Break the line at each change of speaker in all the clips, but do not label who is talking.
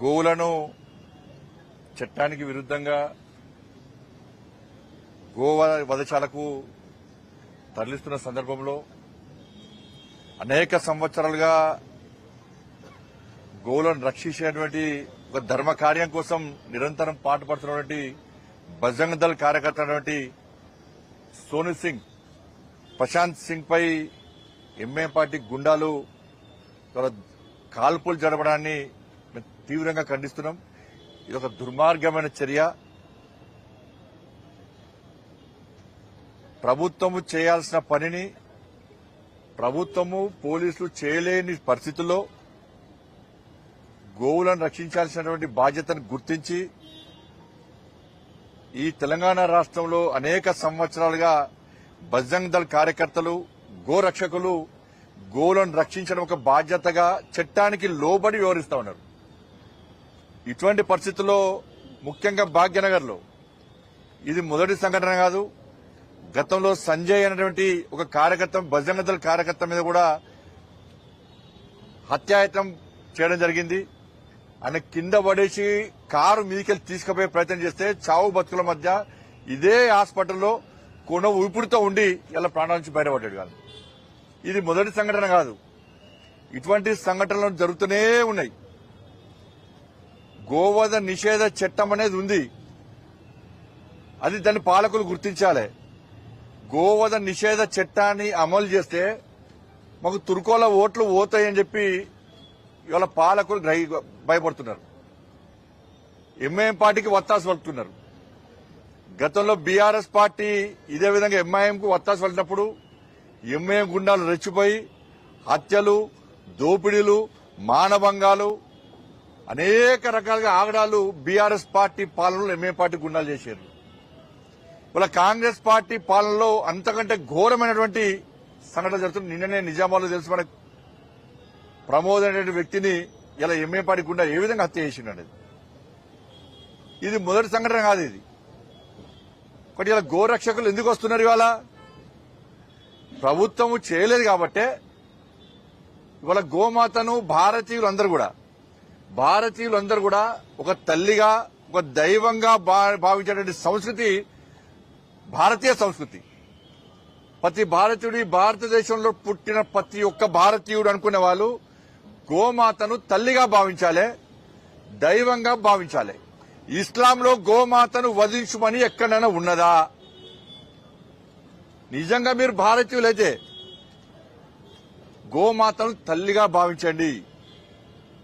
గోవులను చట్టానికి విరుద్ధంగా గోవ వధశాలకు తరలిస్తున్న సందర్భంలో అనేక సంవత్సరాలుగా గోవులను రక్షించేటువంటి ఒక ధర్మ కార్యం కోసం నిరంతరం పాటుపడుతున్నటువంటి బజరంగ దళ్ కార్యకర్త అయినటువంటి సోను సింగ్ ప్రశాంత్ సింగ్ పై ఎంఏ పార్టీ గుండాలు కాల్పులు జరపడాన్ని తీవ్రంగా ఖండిస్తున్నాం. ఇది ఒక దుర్మార్గమైన చర్య. ప్రభుత్వము చేయాల్సిన పనిని ప్రభుత్వము పోలీసులు చేయలేని పరిస్థితుల్లో గోవులను రక్షించాల్సినటువంటి బాధ్యతను గుర్తించి ఈ తెలంగాణ రాష్ట్రంలో అనేక సంవత్సరాలుగా బజరంగ్ దళ్ కార్యకర్తలు గోరక్షకులు గోవులను రక్షించడం ఒక బాధ్యతగా చట్టానికి లోబడి వివరిస్తా ఉన్నారు. ఇటువంటి పరిస్థితుల్లో ముఖ్యంగా భాగ్యనగర్లో ఇది మొదటి సంఘటన కాదు. గతంలో సంజయ్ అనేటువంటి ఒక కార్యకర్త బజరంగ కార్యకర్త మీద కూడా హత్యాయత్నం చేయడం జరిగింది. ఆయన కింద పడేసి కారు మీదికెళ్ళి తీసుకుపోయే ప్రయత్నం చేస్తే చావు బతుకుల మధ్య ఇదే హాస్పిటల్లో కొన ఊపిరితో ఉండి ఇలా ప్రాణాల నుంచి బయటపడ్డాడు కాదు. ఇది మొదటి సంఘటన కాదు. ఇటువంటి సంఘటనలు జరుగుతూనే ఉన్నాయి. గోవధ నిషేధ చట్టం అనేది ఉంది. అది దాన్ని పాలకులు గుర్తించాలి. గోవధ నిషేధ చట్టాన్ని అమలు చేస్తే మాకు తుర్కోల ఓట్లు పోతాయని చెప్పి ఇవాళ పాలకులు భయపడుతున్నారు. ఎంఐఎం పార్టీకి వత్తాసు పలుకుతున్నారు. గతంలో బీఆర్ఎస్ పార్టీ ఇదే విధంగా ఎంఐఎంకు వత్తాసు పలినప్పుడు ఎంఐఎం గుండాలు రెచ్చిపోయి హత్యలు దోపిడీలు మానభంగాలు అనేక రకాలుగా ఆగడాలు బీఆర్ఎస్ పార్టీ పాలనలో ఎంఏ పార్టీ గుండాలు చేశారు. ఇవాళ కాంగ్రెస్ పార్టీ పాలనలో అంతకంటే ఘోరమైనటువంటి సంఘటన జరుగుతుంది. నిన్ననే నిజామాబాద్లో తెలుసు మన ప్రమోద్ అనే వ్యక్తిని ఇలా ఎంఏ పార్టీ గుండా ఏ విధంగా హత్య చేసిండు అనేది. ఇది మొదటి సంఘటన కాదు ఇది. ఒకటి ఇలా గోరక్షకులు ఎందుకు వస్తున్నారు ఇవాళ? ప్రభుత్వము చేయలేదు కాబట్టే ఇవాళ గోమాతను భారతీయులందరూ కూడా భారతీయులందరూ కూడా ఒక తల్లిగా ఒక దైవంగా భా- భావించేటువంటి సంస్కృతి భారతీయ సంస్కృతి. ప్రతి భారతీయుడి భారతదేశంలో పుట్టిన ప్రతి ఒక్క భారతీయుడు అనుకునే వాళ్ళు గోమాతను తల్లిగా భావించాలి దైవంగా భావించాలి. ఇస్లాంలో గోమాతను వధించుమని ఎక్కడైనా ఉన్నదా? నిజంగా మీరు భారతీయులైతే గోమాతను తల్లిగా భావించండి.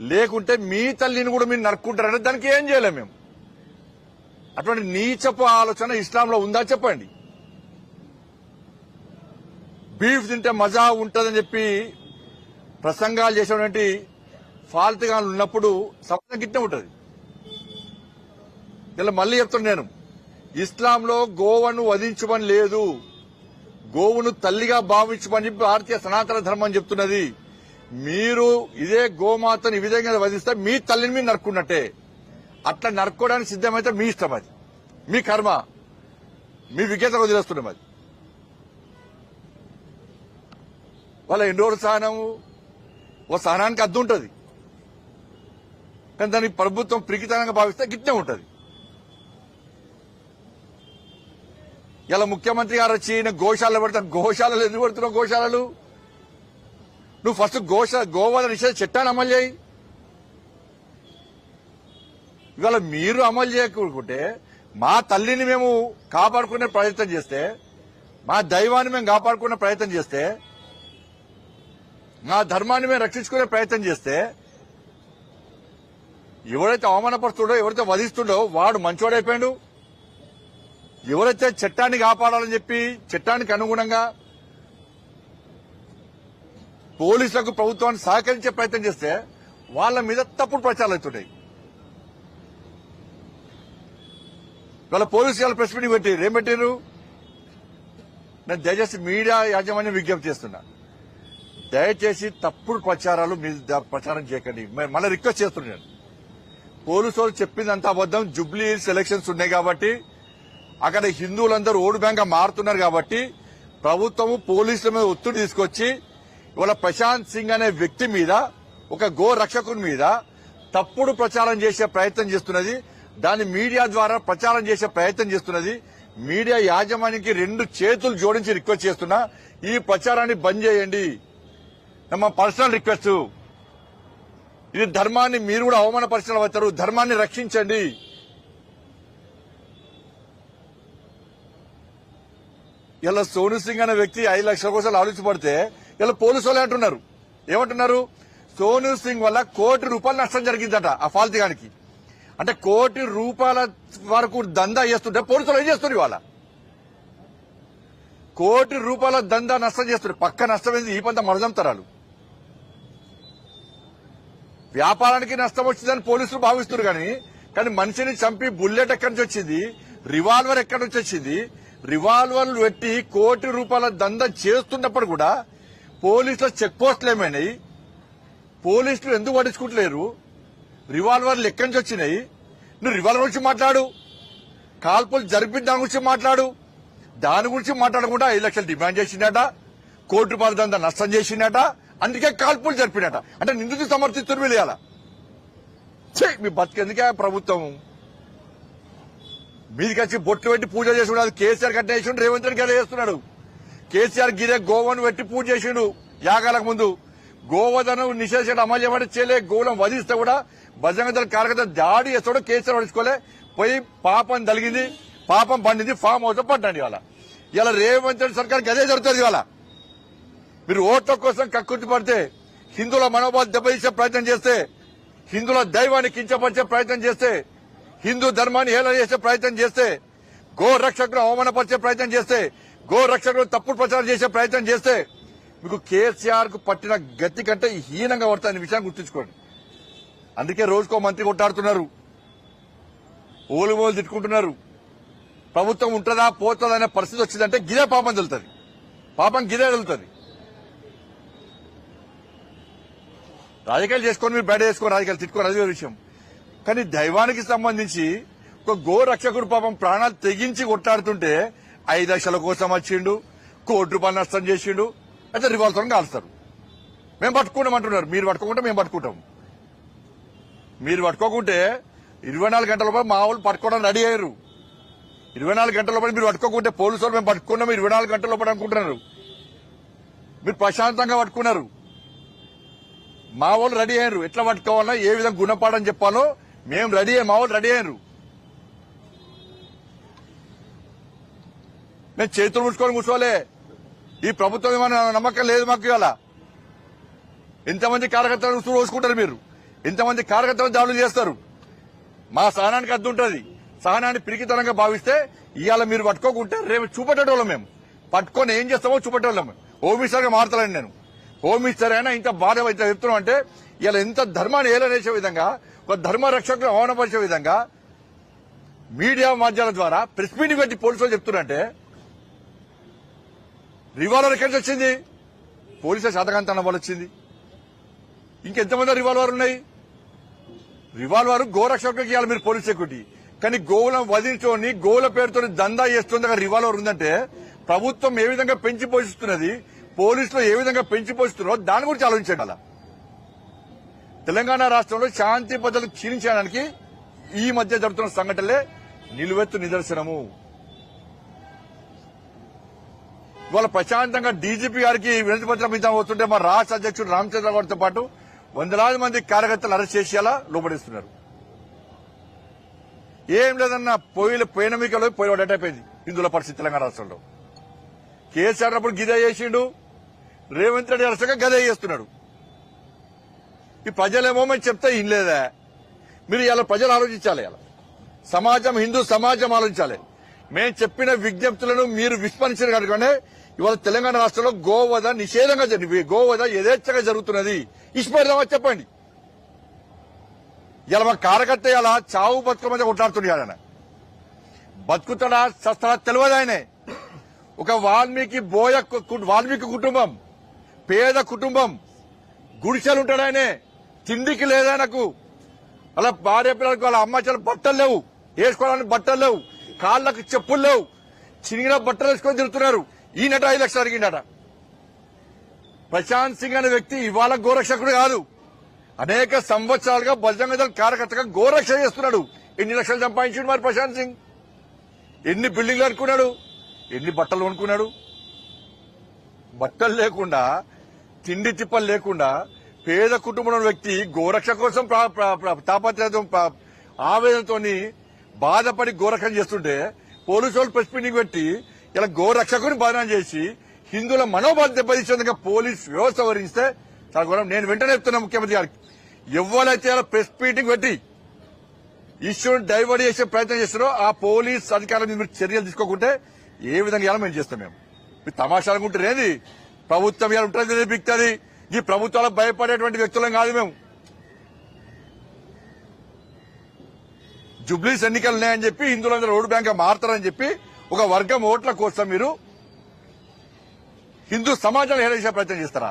లేకుంటే మీ తల్లిని కూడా మీరు నరుక్కుంటారంటే దానికి ఏం చేయలేము మేము. అటువంటి నీచపు ఆలోచన ఇస్లాంలో ఉందా చెప్పండి. బీఫ్ తింటే మజా ఉంటుందని చెప్పి ప్రసంగాలు చేసేటువంటి ఫాల్తుగా ఉన్నప్పుడు సమాజం గిట్టే ఉంటుంది. ఇలా మళ్ళీ చెప్తున్నా నేను. ఇస్లాంలో గోవను వధించమని లేదు. గోవును తల్లిగా భావించమని భారతీయ సనాతన ధర్మం చెప్తున్నది. మీరు ఇదే గోమాతను ఈ విధంగా వధిస్తే మీ తల్లిని మీరు నరుక్కున్నట్టే. అట్లా నరుక్కోవడానికి సిద్ధమైతే మీ ఇష్టం అది. మీ కర్మ. మీ విజ్ఞత వదిలేస్తున్నాం అది. వాళ్ళ ఎన్ని రోజులు సహనము? ఓ సహనానికి అద్దు ఉంటుంది. కానీ దానికి ప్రభుత్వం ప్రికితనంగా భావిస్తే గిట్నే ఉంటుంది. ఇలా ముఖ్యమంత్రి గారు వచ్చి ఈయన గోశాలలో పెడతాను గోశాలలు ఎందుకు పెడుతున్నావు గోశాలలు? నువ్వు ఫస్ట్ గోష గోవాల నిషేధ చట్టాన్ని అమలు చేయి. ఇవాళ మీరు అమలు చేయకుంటే మా తల్లిని మేము కాపాడుకునే ప్రయత్నం చేస్తే మా దైవాన్ని మేము కాపాడుకునే ప్రయత్నం చేస్తే మా ధర్మాన్ని మేము రక్షించుకునే ప్రయత్నం చేస్తే ఎవరైతే అవమానపరుస్తుండో ఎవరైతే వధిస్తుండో వాడు మంచోడైపోయాడు. ఎవరైతే చట్టాన్ని కాపాడాలని చెప్పి చట్టానికి అనుగుణంగా పోలీసులకు ప్రభుత్వాన్ని సహకరించే ప్రయత్నం చేస్తే వాళ్ళ మీద తప్పుడు ప్రచారాలు అవుతుంటాయి. వాళ్ళ పోలీసు వాళ్ళ ప్రెస్ మీటింగ్ పెట్టి ఏం పెట్టారు నేను దయచేసి మీడియా యాజమాన్యం విజ్ఞప్తి చేస్తున్నా. దయచేసి తప్పుడు ప్రచారాలు మీరు ప్రచారం చేయకండి. మళ్ళీ రిక్వెస్ట్ చేస్తున్నాను పోలీసు వాళ్ళు చెప్పిందంత అబద్దం జుబ్లీ సెలక్షన్స్ ఉన్నాయి కాబట్టి అక్కడ హిందువులందరూ ఓటు బ్యాంక్ మారుతున్నారు కాబట్టి ప్రభుత్వము పోలీసుల మీద ఒత్తిడి తీసుకొచ్చి ఇవాళ ప్రశాంత్ సింగ్ అనే వ్యక్తి మీద ఒక గో రక్షకుని మీద తప్పుడు ప్రచారం చేసే ప్రయత్నం చేస్తున్నది. దాన్ని మీడియా ద్వారా ప్రచారం చేసే ప్రయత్నం చేస్తున్నది. మీడియా యాజమాన్యానికి రెండు చేతులు జోడించి రిక్వెస్ట్ చేస్తున్నా. ఈ ప్రచారాన్ని బంద్ చేయండి. మా పర్సనల్ రిక్వెస్ట్. ఇది ధర్మాన్ని మీరు కూడా అవమానపరిచిన అవుతారు ధర్మాన్ని రక్షించండి. ఇలా సోను సింగ్ అనే వ్యక్తి ఐదు లక్షల కోసం ఆలోచించబడితే ఇలా పోలీసు వాళ్ళు అంటున్నారు. ఏమంటున్నారు? సోను సింగ్ వల్ల కోటి రూపాయలు నష్టం జరిగిందట ఆ ఫాల్తిగానికి అంటే కోటి రూపాయల వరకు దందా చేస్తుంటే పోలీసులు ఏం చేస్తారు ఇవాళ? కోటి రూపాయల దందా నష్టం చేస్తారు పక్క నష్టం ఈ పంత మరదంతరాలు వ్యాపారానికి నష్టం వచ్చిందని పోలీసులు భావిస్తున్నారు కానీ కానీ మనిషిని చంపి బుల్లెట్ ఎక్కడి నుంచి వచ్చింది? రివాల్వర్ ఎక్కడి నుంచి వచ్చింది? రివాల్వర్లు పెట్టి కోటి రూపాయల దంద చేస్తున్నప్పుడు కూడా పోలీసుల చెక్ పోస్టులు ఏమైనాయి పోలీసులు ఎందుకు పట్టించుకుంటలేరు? రివాల్వర్లు ఎక్కడి నుంచి వచ్చినాయి? నువ్వు రివాల్వర్ గురించి మాట్లాడు. కాల్పులు జరిపిన దాని గురించి మాట్లాడు. దాని గురించి మాట్లాడకుండా ఐదు లక్షలు డిమాండ్ చేసిండట. కోటి రూపాయల దంద నష్టం చేసిండట. అందుకే కాల్పులు జరిపినట. అంటే నిందితులు సమర్థిస్తున్నారు వెళ్ళాల చే మీ బతికెందుకే ప్రభుత్వం? మీదికి వచ్చి బొట్లు పెట్టి పూజ చేసుకున్నాడు కేసీఆర్ కట్ట వేసి రేవంత్ రెడ్డి గారు చేస్తున్నాడు. కేసీఆర్ గిరే గోవను పెట్టి పూజ చేసిండు యాగాలకు ముందు. గోవధను నిషేధించడం అమలు చేయబడి చేయలే గోవులను వధిస్తే కూడా బజరంగ దళ కార్యకర్త దాడి చేస్తాడు కేసీఆర్ పడుచుకోలే పోయి పాపం తలిగింది పాపం పండింది ఫామ్ హౌస్ పడ్డండి ఇవాళ. ఇలా రేవంత్ రెడ్డి సర్కార్ గదే జరుగుతుంది ఇవాళ. మీరు ఓట్ల కోసం కక్కుర్తి పడితే హిందువుల మనోభావం దెబ్బతీసే ప్రయత్నం చేస్తే హిందువుల దైవాన్ని కించపరిచే ప్రయత్నం చేస్తే హిందూ ధర్మాన్ని హేళన చేసే ప్రయత్నం చేస్తే గోరక్షకులు అవమానపరిచే ప్రయత్నం చేస్తే గోరక్షకులు తప్పుడు ప్రచారం చేసే ప్రయత్నం చేస్తే మీకు కేసీఆర్కు పట్టిన గతి కంటే హీనంగా పడుతుంది విషయాన్ని గుర్తుంచుకోండి. అందుకే రోజుకో మంత్రి కొట్టాడుతున్నారు ఓలు తిట్టుకుంటున్నారు. ప్రభుత్వం ఉంటుందా పోతుందా అనే పరిస్థితి వచ్చిందంటే గిదే పాపం తెలుతుంది పాపం గిదే వెళ్తుంది రాజకీయాలు చేసుకొని మీరు బయట చేసుకో రాజకీయాలు తిట్టుకోరు అది విషయం. కానీ దైవానికి సంబంధించి ఒక గో రక్షకుడు పాపం ప్రాణాలు తెగించి కొట్టాడుతుంటే ఐదు లక్షల కోసం వచ్చిండు కోటి రూపాయలు నష్టం చేసిండు అయితే రివాల్వర్ కాలుస్తారు. మేము పట్టుకుంటాం అంటున్నారు మీరు పట్టుకోకుంటే మేము పట్టుకుంటాం. మీరు పట్టుకోకుంటే ఇరవై నాలుగు గంటల పాటు మా వాళ్ళు పట్టుకోవడం రెడీ అయ్యారు. ఇరవై నాలుగు గంటల పాటు మీరు పట్టుకోకుంటే పోలీసు వాళ్ళు మేము పట్టుకున్నాం ఇరవై నాలుగు గంటల పాటు అనుకుంటున్నారు. మీరు ప్రశాంతంగా పట్టుకున్నారు. మా వాళ్ళు రెడీ అయ్యారు. ఎట్లా పట్టుకోవాలో ఏ విధంగా గుణపాఠం చెప్పాలో మేము రెడీ అయ్యాం మా వాళ్ళు రెడీ అయ్యారు. మేము చేతులు ముడుచుకొని కూర్చోలే. ఈ ప్రభుత్వం ఏమైనా నమ్మకం లేదు మాకు ఇవాళ. ఇంతమంది కార్యకర్తలు ఉసురు మీరు. ఇంతమంది కార్యకర్తలు దాడులు చేస్తారు. మా సహనానికి అద్దు ఉంటుంది. సహనాన్ని పిరికితనంగా భావిస్తే ఇవాళ మీరు పట్టుకోకుంటే రేపు చూపెట్టేటోళ్ళం మేము. పట్టుకొని ఏం చేస్తామో చూపెట్టేవాళ్ళం ఓమిస్టర్గా మారుతానండి నేను. ఓమిస్టర్ అయినా ఇంత బాధ అయితే చెప్తున్నాం అంటే ఇవాళ ఎంత ధర్మాన్ని ఏలనేసే విధంగా ఒక ధర్మ రక్షకులు అవమానపరిచే విధంగా మీడియా మాధ్యమాల ద్వారా ప్రెస్ మీటింగ్ పెట్టి పోలీసులు చెప్తున్నారంటే రివాల్వర్ ఎక్కడి నుంచి వచ్చింది? పోలీసుల శాతకాంతనం వల్ల వచ్చింది. ఇంకెంతమంది రివాల్వర్ ఉన్నాయి? రివాల్వర్ గోరక్షకులకి ఇవ్వాలి మీరు పోలీస్ సెక్యూరిటీ. కానీ గోవులను వదిలించుకొని గోవుల పేరుతో దందా చేస్తుంది అక్కడ రివాల్వర్ ఉందంటే ప్రభుత్వం ఏ విధంగా పెంచి పోషిస్తున్నది పోలీసులు ఏ విధంగా పెంచి పోషిస్తున్నారో దాని గురించి ఆలోచించండి తెలంగాణ రాష్ట్రంలో శాంతి భద్రతలు క్షీణించడానికి ఈ మధ్య జరుగుతున్న సంఘటనలే నిలువెత్తు నిదర్శనము. ఇవాళ ప్రశాంతంగా డీజీపీ గారికి వినతి పత్రం ఇద్దాం వస్తుంటే మా రాష్ట్ర అధ్యక్షుడు రామచంద్ర గారితో పాటు వందలాది మంది కార్యకర్తలు అరెస్ట్ చేసేలా లోపడిస్తున్నారు. ఏం లేదన్న పొయ్యిలు పోయిన మీకలో పోయి అటాక్ హిందువుల పరిస్థితి తెలంగాణ రాష్ట్రంలో. కేసీఆర్ అప్పుడు గిదే చేసిండు రేవంత్ రెడ్డి అరసగా గదే చేస్తున్నాడు. ఈ ప్రజలేమో మేము చెప్తే ఇన్లేదా. మీరు ఇలా ప్రజలు ఆలోచించాలి ఇలా సమాజం హిందూ సమాజం ఆలోచించాలి. మేము చెప్పిన విజ్ఞప్తులను మీరు విస్మరించారు కనుకనే ఇవాళ తెలంగాణ రాష్ట్రంలో గోవధ నిషేధంగా జరిగి గోవధ యథేచ్ఛగా జరుగుతున్నది. ఇష్టపడదామా చెప్పండి. ఇలా మా కార్యకర్త ఇలా చావు బతుక మధ్య కొట్లాడుతున్నాడు ఆయన. బతుకుతాడా చస్తాడా తెలియదు ఆయనే. ఒక వాల్మీకి బోయ కు- వాల్మీకి కుటుంబం పేద కుటుంబం గుడిసెలు ఉంటాడు ఆయనే. తిండికి లేదా నాకు అలా భార్య పిల్లలకు వాళ్ళ అమ్మాయిలు బట్టలు లేవు. వేసుకోవడానికి బట్టలు లేవు. కాళ్ళకు చెప్పులు లేవు చినిగిన బట్టలు వేసుకొని తిరుగుతున్నారు. ఈయనట ఐదు లక్షలు అడిగిండట. ప్రశాంత్ సింగ్ అనే వ్యక్తి ఇవాళ గోరక్షకుడు కాదు. అనేక సంవత్సరాలుగా బజరంగ దళ కార్యకర్తగా గోరక్ష చేస్తున్నాడు. ఎన్ని లక్షలు సంపాదించాడు మరి ప్రశాంత్ సింగ్? ఎన్ని బిల్డింగ్లు అనుకున్నాడు? ఎన్ని బట్టలు కొనుక్కున్నాడు? బట్టలు లేకుండా తిండి తిప్పలు లేకుండా పేద కుటుంబంలో వ్యక్తి గోరక్ష కోసం ప్రా- ఆవేదనతోని బాధపడి గోరక్షణ చేస్తుంటే పోలీసు వాళ్ళు ప్రెస్ మీటింగ్ పెట్టి ఇలా గోరక్షకుని బాధన చేసి హిందువుల మనోబాధ దెబ్బతీసేందుకు పోలీస్ వ్యవస్థ వహిస్తే చాలా ఘోరం. నేను వెంటనే చెప్తున్నా ముఖ్యమంత్రి గారికి. ఎవరైతే ఇలా ప్రెస్ మీటింగ్ పెట్టి ఇష్యూని డైవర్ట్ చేసే ప్రయత్నం చేస్తారో ఆ పోలీస్ అధికారుల మీద మీరు చర్యలు తీసుకోకుంటే ఏ విధంగా ఇలా మేము చేస్తాం మేము. మీరు తమాషా అనుకుంటారు ప్రభుత్వం ఇలా ఉంటుంది బిక్తుంది. ఈ ప్రభుత్వాలకు భయపడేటువంటి వ్యక్తులం కాదు మేము. జుబ్లీస్ ఎన్నికలు ఉన్నాయని చెప్పి హిందువులందరూ ఓటు బ్యాంక్ మారుతారని చెప్పి ఒక వర్గం ఓట్ల కోసం మీరు హిందూ సమాజాన్ని హేళించే ప్రయత్నం చేస్తారా?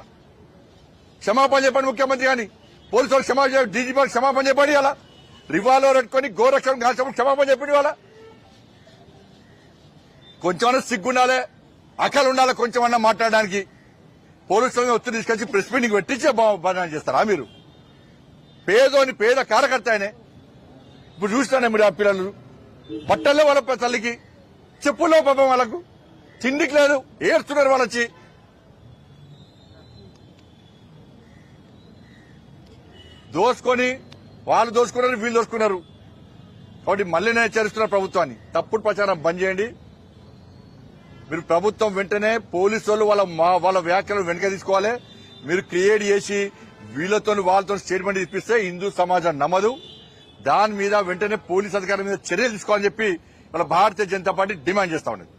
క్షమాపణ చెప్పండి ముఖ్యమంత్రి గాని పోలీసు వాళ్ళు క్షమాపణ డీజీపీ వాళ్ళు క్షమాపణ చెప్పండి అలా రివాల్వర్ పెట్టుకుని గోరక్షణ కాల్చినప్పుడు క్షమాపణ చెప్పండి వాళ్ళ కొంచెమన్నా సిగ్గుండాలే అక్కలు ఉండాలి కొంచెమన్నా మాట్లాడడానికి. పోలీసులను ఒత్తిడి తీసుకొచ్చి ప్రెస్ మీటింగ్ పెట్టించే బదనాలు చేస్తారా మీరు? పేదోని పేద కార్యకర్త ఆయనే. ఇప్పుడు చూస్తానే మీరు ఆ పిల్లలు? బట్టల్లో వాళ్ళ తల్లికి చెప్పుల్లో పాపం వాళ్ళకు? తిండికి లేదు ఏడుస్తున్నారు వాళ్ళు వచ్చి దోసుకొని వాళ్ళు దోసుకున్నారు వీళ్ళు దోసుకున్నారు. కాబట్టి మళ్ళీ నేను చేరుస్తున్నారు ప్రభుత్వాన్ని. తప్పుడు ప్రచారం బంద్ చేయండి. మీరు ప్రభుత్వం వెంటనే పోలీసు వాళ్ళు వాళ్ళ మా- వాళ్ళ వ్యాఖ్యలు వెనక తీసుకోవాలి. మీరు క్రియేట్ చేసి వీళ్ళతో వాళ్ళతో స్టేట్మెంట్ ఇప్పిస్తే హిందూ సమాజం నమ్మదు. దాని మీద వెంటనే పోలీస్ అధికారుల మీద చర్యలు తీసుకోవాలని చెప్పి వాళ్ళ భారతీయ జనతా పార్టీ డిమాండ్ చేస్తా ఉన్నది.